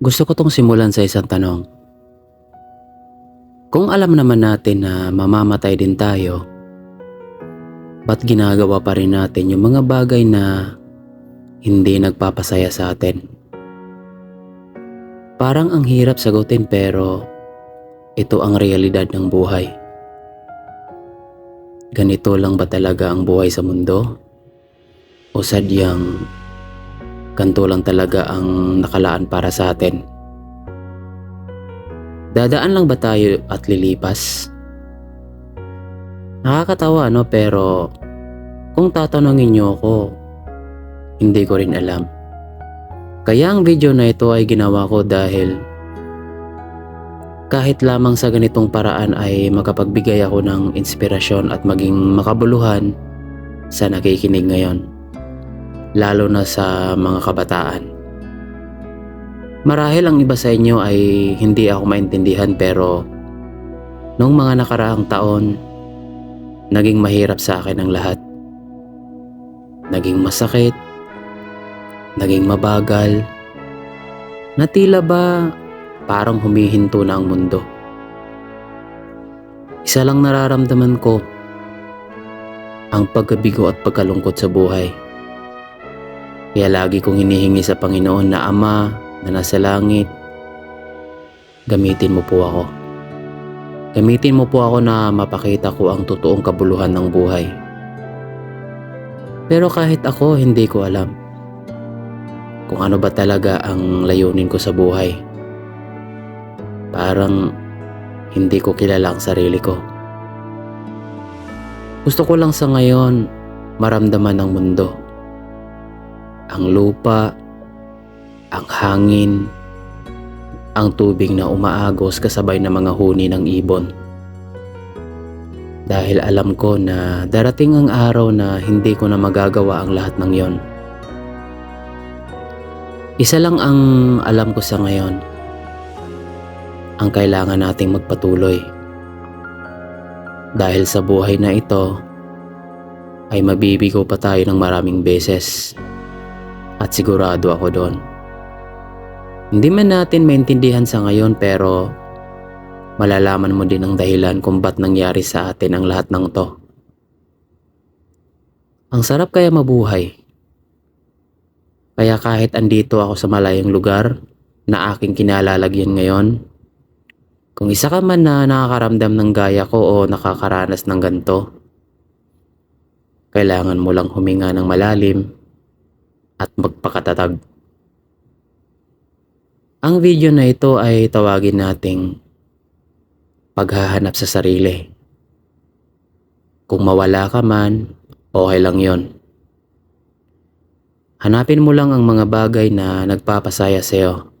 Gusto ko tong simulan sa isang tanong. Kung alam naman natin na mamamatay din tayo, ba't ginagawa pa rin natin yung mga bagay na hindi nagpapasaya sa atin? Parang ang hirap sagutin pero ito ang realidad ng buhay. Ganito lang ba talaga ang buhay sa mundo? O sadyang ganito lang talaga ang nakalaan para sa atin? Dadaan lang ba tayo at lilipas? Nakakatawa no pero kung tatanungin niyo ako, hindi ko rin alam. Kaya ang video na ito ay ginawa ko dahil kahit lamang sa ganitong paraan ay makapagbigay ako ng inspirasyon at maging makabuluhan sa nakikinig ngayon. Lalo na sa mga kabataan. Marahil ang iba sa inyo ay hindi ako maintindihan pero noong mga nakaraang taon, naging mahirap sa akin ang lahat. Naging masakit, naging mabagal, na tila ba parang humihinto na ang mundo. Isa lang nararamdaman ko, ang pagkabigo at pagkalungkot sa buhay. Kaya lagi kong hinihingi sa Panginoon na Ama na nasa langit, gamitin mo po ako. Gamitin mo po ako na mapakita ko ang totoong kabuluhan ng buhay. Pero kahit ako, hindi ko alam kung ano ba talaga ang layunin ko sa buhay. Parang hindi ko kilala ang sarili ko. Gusto ko lang sa ngayon maramdaman ang mundo. Ang lupa, ang hangin, ang tubig na umaagos kasabay ng mga huni ng ibon. Dahil alam ko na darating ang araw na hindi ko na magagawa ang lahat ng yon. Isa lang ang alam ko sa ngayon. Ang kailangan nating magpatuloy. Dahil sa buhay na ito, ay mabibigo pa tayo ng maraming beses. At sigurado ako doon. Hindi man natin maintindihan sa ngayon pero malalaman mo din ang dahilan kung ba't nangyari sa atin ang lahat ng to. Ang sarap kaya mabuhay. Kaya kahit andito ako sa malayong lugar na aking kinalalagyan ngayon, kung isa ka man na nakakaramdam ng gaya ko o nakakaranas ng ganito, kailangan mo lang huminga ng malalim at magpakatatag. Ang video na ito ay tawagin nating paghahanap sa sarili. Kung mawala ka man, okay lang yon. Hanapin mo lang ang mga bagay na nagpapasaya sa'yo.